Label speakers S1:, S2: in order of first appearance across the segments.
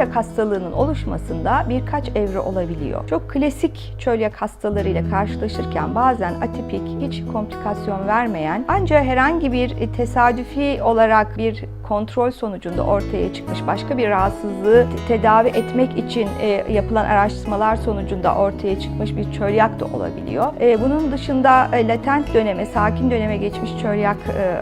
S1: çölyak hastalığının oluşmasında birkaç evre olabiliyor. Çok klasik çölyak hastalarıyla karşılaşırken bazen atipik, hiç komplikasyon vermeyen ancak herhangi bir tesadüfi olarak bir kontrol sonucunda ortaya çıkmış başka bir rahatsızlığı te- tedavi etmek için e, yapılan araştırmalar sonucunda ortaya çıkmış bir çölyak da olabiliyor. E, bunun dışında e, latent döneme, sakin döneme geçmiş çölyak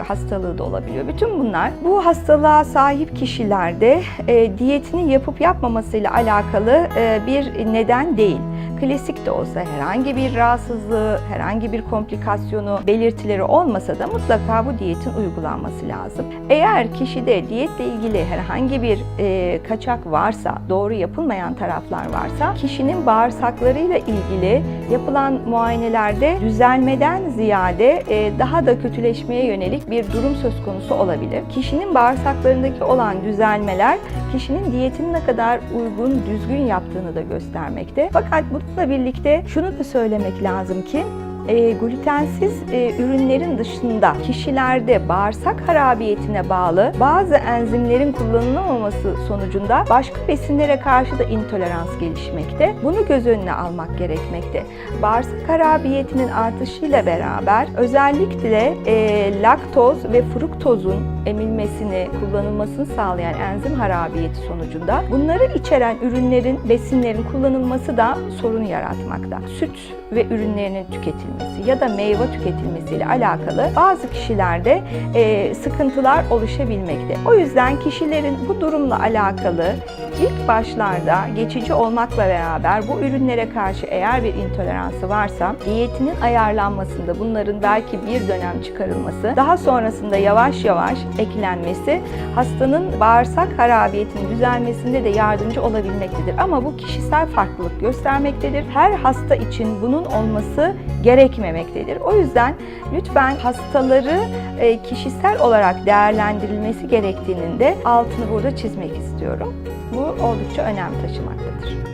S1: hastalığı da olabiliyor. Bütün bunlar bu hastalığa sahip kişilerde e, diyetini yapıp yapmamasıyla alakalı e, bir neden değil. Klasik de olsa herhangi bir rahatsızlığı, herhangi bir komplikasyonu, belirtileri olmasa da mutlaka bu diyetin uygulanması lazım. Eğer kişide diyetle ilgili herhangi bir e, kaçak varsa, doğru yapılmayan taraflar varsa, kişinin bağırsaklarıyla ilgili yapılan muayenelerde düzelmeden ziyade e, daha da kötüleşmeye yönelik bir durum söz konusu olabilir. Kişinin bağırsaklarındaki olan düzelmeler kişinin diyetini ne kadar uygun, düzgün yaptığını da göstermekte. Fakat bununla birlikte şunu da söylemek lazım ki e, glutensiz e, ürünlerin dışında kişilerde bağırsak harabiyetine bağlı bazı enzimlerin kullanılamaması sonucunda başka besinlere karşı da intolerans gelişmekte. Bunu göz önüne almak gerekmekte. Bağırsak harabiyetinin artışıyla beraber özellikle e, laktoz ve fruktozun emilmesini, kullanılmasını sağlayan enzim harabiyeti sonucunda bunları içeren ürünlerin, besinlerin kullanılması da sorun yaratmakta. Süt ve ürünlerinin tüketilmesi ya da meyve tüketilmesiyle alakalı bazı kişilerde e, sıkıntılar oluşabilmekte. O yüzden kişilerin bu durumla alakalı ilk başlarda geçici olmakla beraber bu ürünlere karşı eğer bir intoleransı varsa diyetinin ayarlanmasında bunların belki bir dönem çıkarılması, daha sonrasında yavaş yavaş eklenmesi hastanın bağırsak harabiyetinin düzelmesinde de yardımcı olabilmektedir. Ama bu kişisel farklılık göstermektedir. Her hasta için bunun olması gerekmemektedir. O yüzden lütfen hastaları e, kişisel olarak değerlendirilmesi gerektiğinin de altını burada çizmek istiyorum. Bu oldukça önem taşımaktadır.